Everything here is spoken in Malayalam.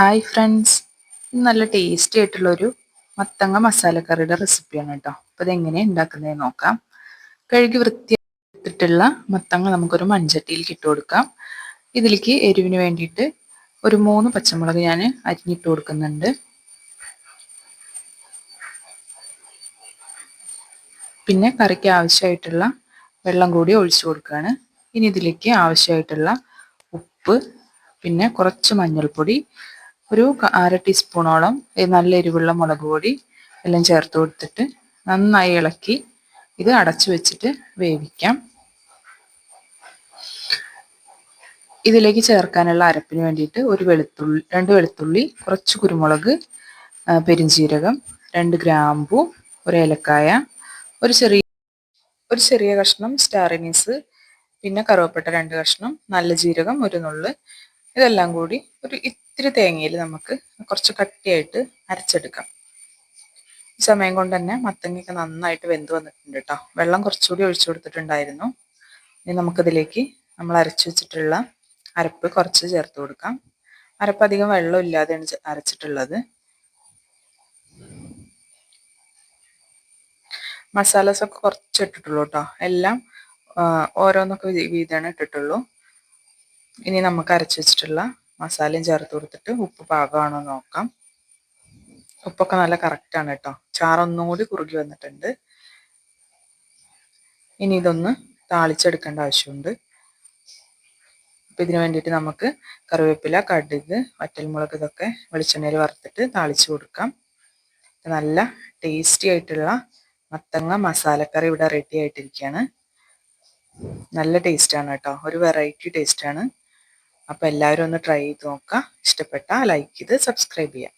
ഹായ് ഫ്രണ്ട്സ് നല്ല ടേസ്റ്റി ആയിട്ടുള്ളൊരു മത്തങ്ങ മസാലക്കറിയുടെ റെസിപ്പിയാണ് കേട്ടോ അപ്പോൾ ഇതെങ്ങനെ ഉണ്ടാക്കുന്നതെന്ന് നോക്കാം. കഴുകി വൃത്തിയെടുത്തിട്ടുള്ള മത്തങ്ങ നമുക്കൊരു മൺചട്ടിയിലേക്ക് ഇട്ട് കൊടുക്കാം. ഇതിലേക്ക് എരിവിന് വേണ്ടിയിട്ട് ഒരു മൂന്ന് പച്ചമുളക് ഞാൻ അരിഞ്ഞിട്ട് കൊടുക്കുന്നുണ്ട്. പിന്നെ കറിക്ക് ആവശ്യമായിട്ടുള്ള വെള്ളം കൂടി ഒഴിച്ചു കൊടുക്കുകയാണ് ഇനി ഇതിലേക്ക് ആവശ്യമായിട്ടുള്ള ഉപ്പ് പിന്നെ കുറച്ച് മഞ്ഞൾപ്പൊടി ഒരു അര ടീസ്പൂണോളം നല്ല എരിവുള്ള മുളക് പൊടി എല്ലാം ചേർത്ത് കൊടുത്തിട്ട് നന്നായി ഇളക്കി ഇത് അടച്ചു വെച്ചിട്ട് വേവിക്കാം. ഇതിലേക്ക് ചേർക്കാനുള്ള അരപ്പിന് വേണ്ടിയിട്ട് ഒരു വെളുത്തുള്ളി രണ്ട് വെളുത്തുള്ളി കുറച്ച് കുരുമുളക് പെരിഞ്ചീരകം രണ്ട് ഗ്രാമ്പു ഒരു ഏലക്കായ ഒരു ചെറിയ ഒരു ചെറിയ കഷ്ണം സ്റ്റാറിനീസ് പിന്നെ കറുവപ്പട്ട രണ്ട് കഷ്ണം നല്ല ജീരകം ഒരു നുള്ള് ഇതെല്ലാം കൂടി ഒരു ഇത്തിരി തേങ്ങയിൽ നമുക്ക് കുറച്ച് കട്ടിയായിട്ട് അരച്ചെടുക്കാം. ഈ സമയം കൊണ്ട് തന്നെ മത്തങ്ങയൊക്കെ നന്നായിട്ട് വെന്ത് വന്നിട്ടുണ്ട് കേട്ടോ വെള്ളം കുറച്ചുകൂടി ഒഴിച്ചു കൊടുത്തിട്ടുണ്ടായിരുന്നു. ഇനി നമുക്കിതിലേക്ക് നമ്മൾ അരച്ചു വെച്ചിട്ടുള്ള അരപ്പ് കുറച്ച് ചേർത്ത് കൊടുക്കാം. അരപ്പ് അധികം വെള്ളം ഇല്ലാതെയാണ് അരച്ചിട്ടുള്ളത്. മസാലസ് ഒക്കെ കുറച്ച് ഇട്ടിട്ടുള്ളൂ കേട്ടോ എല്ലാം ഓരോന്നൊക്കെ വീതമാണ് ഇട്ടിട്ടുള്ളൂ. ഇനി നമുക്ക് അരച്ചു വെച്ചിട്ടുള്ള മസാലയും ചേർത്ത് കൊടുത്തിട്ട് ഉപ്പ് പാകമാണോ നോക്കാം. ഉപ്പൊക്കെ നല്ല കറക്റ്റാണ് കേട്ടോ ചാറൊന്നും കൂടി കുറുകി വന്നിട്ടുണ്ട്. ഇനി ഇതൊന്ന് താളിച്ചെടുക്കേണ്ട ആവശ്യമുണ്ട്. അപ്പം ഇതിന് വേണ്ടിയിട്ട് നമുക്ക് കറിവേപ്പില കടുക് വറ്റൽമുളക് ഇതൊക്കെ വെളിച്ചെണ്ണയിൽ വറുത്തിട്ട് താളിച്ച് കൊടുക്കാം. നല്ല ടേസ്റ്റി ആയിട്ടുള്ള മത്തങ്ങ മസാലക്കറി ഇവിടെ റെഡി ആയിട്ടിരിക്കുകയാണ് നല്ല ടേസ്റ്റാണ് കേട്ടോ ഒരു വെറൈറ്റി ടേസ്റ്റാണ് അപ്പോൾ എല്ലാവരും ഒന്ന് ട്രൈ ചെയ്ത് നോക്കുക. ഇഷ്ടപ്പെട്ടാൽ ലൈക്ക് ചെയ്ത് സബ്സ്ക്രൈബ് ചെയ്യാം